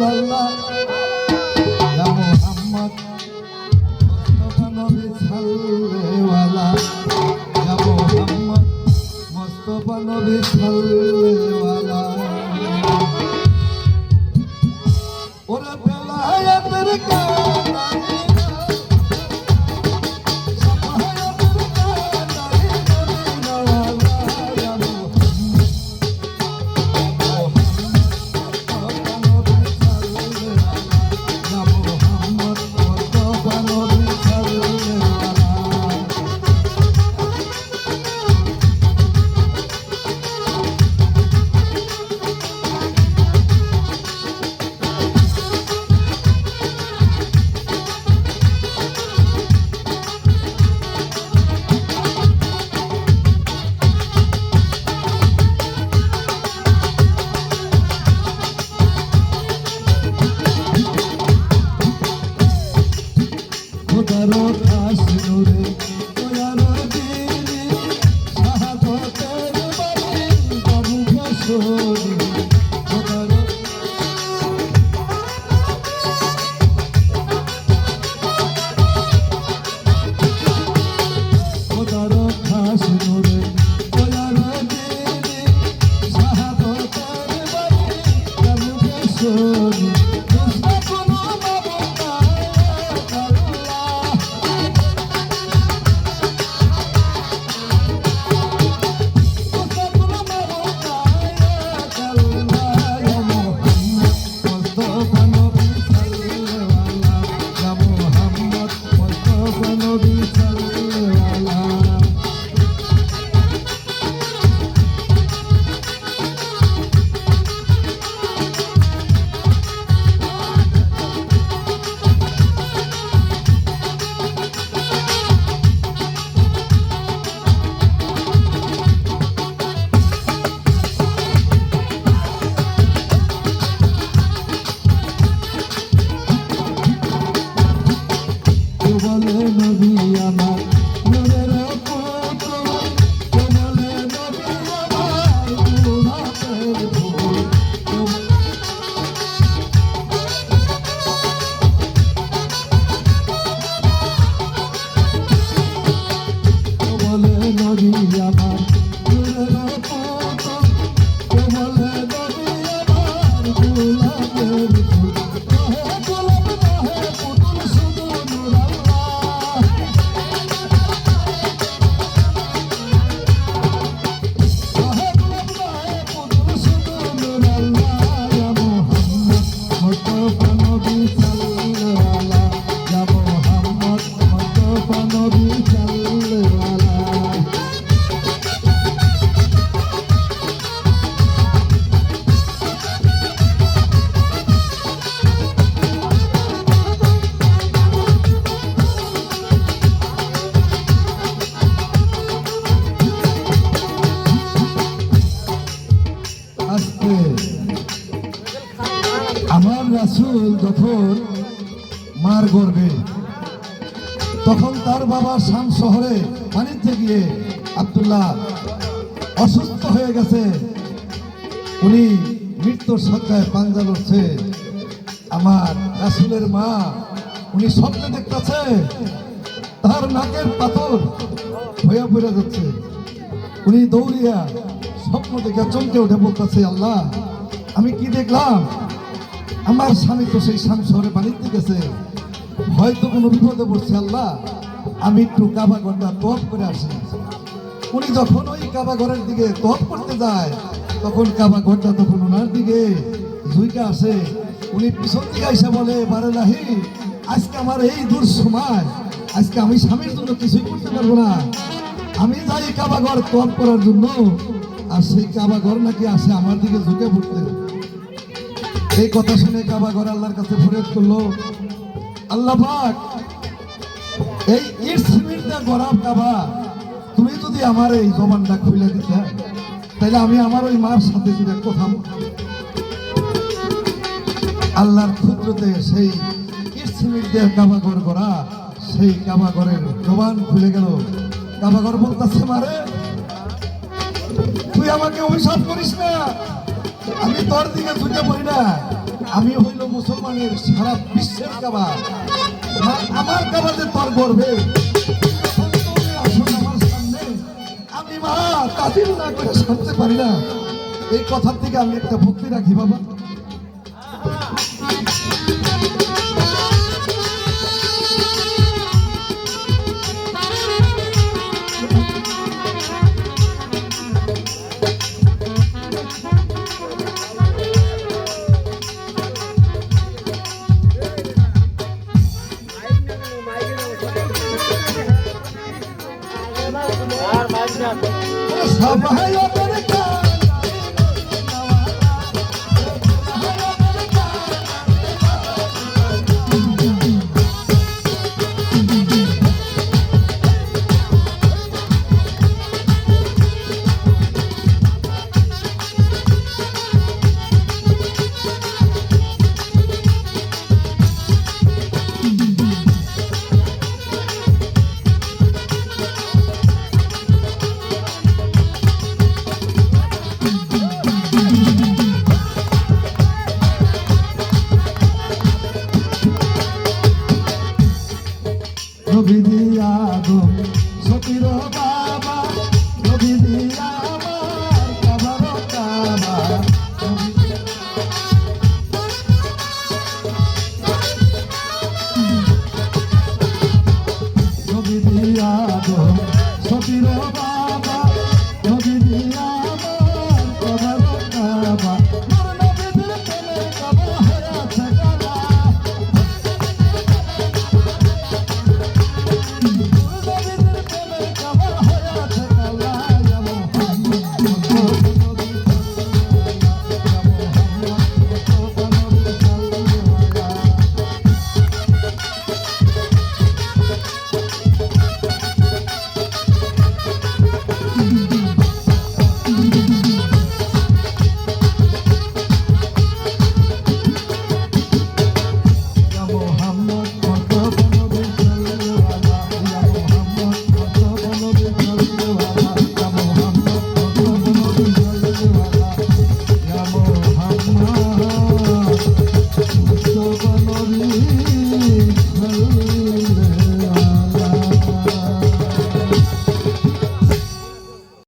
রাসূলুল্লাহ ইয়া মুহাম্মদ। মুস্তাফা নবী সাল্লেওয়ালা ইয়া মুহাম্মদ। মুস্তাফা নবী সাল্লেওয়ালা Oh, নবী সাল্লাল্লাহু বলে নবী আমার যখন মার গর্বে তখন তার বাবা শাম শহরে পানিতে গিয়ে আব্দুল্লাহ অসুস্থ হয়ে গেছে। উনি মৃত্যুর সজ্জায় পাঞ্জা লড়ছে। আমার রাসুলের মা উনি স্বপ্নে দেখতেছে, তার নাকের পাথর হয়ে পড়ে যাচ্ছে। উনি দৌড়িয়া স্বপ্ন দেখে চমকে উঠে বলতেছে, আল্লাহ, আমি কি দেখলাম? আমার স্বামী তো সেই স্বামী শহরে বাণিজ্য গেছে। হয়তো কোনো বিপদে পড়ছে, আল্লাহ। আমি একটু কাবা ঘরটা তপ করে আসি। উনি যখন ওই কাবা ঘরের দিকে তপ করতে যায়, তখন কাবা ঘরটা তখন ওনার দিকে ঝুইকা আসে। উনি পিছন দিকে এসে বলে, বারে লাহি আজকে আমার এই দূর সময়, আজকে আমি স্বামীর জন্য কিছুই করতে পারব না। আমি যাই কাবা ঘর তপ করার জন্য। আর সেই কাবা ঘর নাকি আসে আমার দিকে ঝুঁকে পড়তে। এই কথা শুনে কাবা ঘর আল্লাহর কাছে ফরিয়াদ করল। আল্লাহ পাক, এই ইট সিমেন্ট দিয়ে গড়া কাবা, তুমি যদি আমার এই জবানটা খুলে দিতে, তাহলে আমি আমার ওই মার সাথে যদি কথা আল্লাহর ক্ষুদ্রতে সেই ইট সিমেন্ট দিয়ে কাবা ঘর গড়া, সেই কাবা ঘরের জবান খুলে গেল। কাবা ঘর বলতেছে, মারে, তুই আমাকে অভিশাপ করিস না। আমি তোর দিকে ঝুঁকে পড়ি না। আমি হইল মুসলমানের সারা বিশ্বের কাবা আমার কাবা যে তোর গর্বে। আমি মা তাদের না করে সারতে পারি না। এই কথার থেকে আমি একটা ভক্তি রাখি, বাবা। সবাই ওদের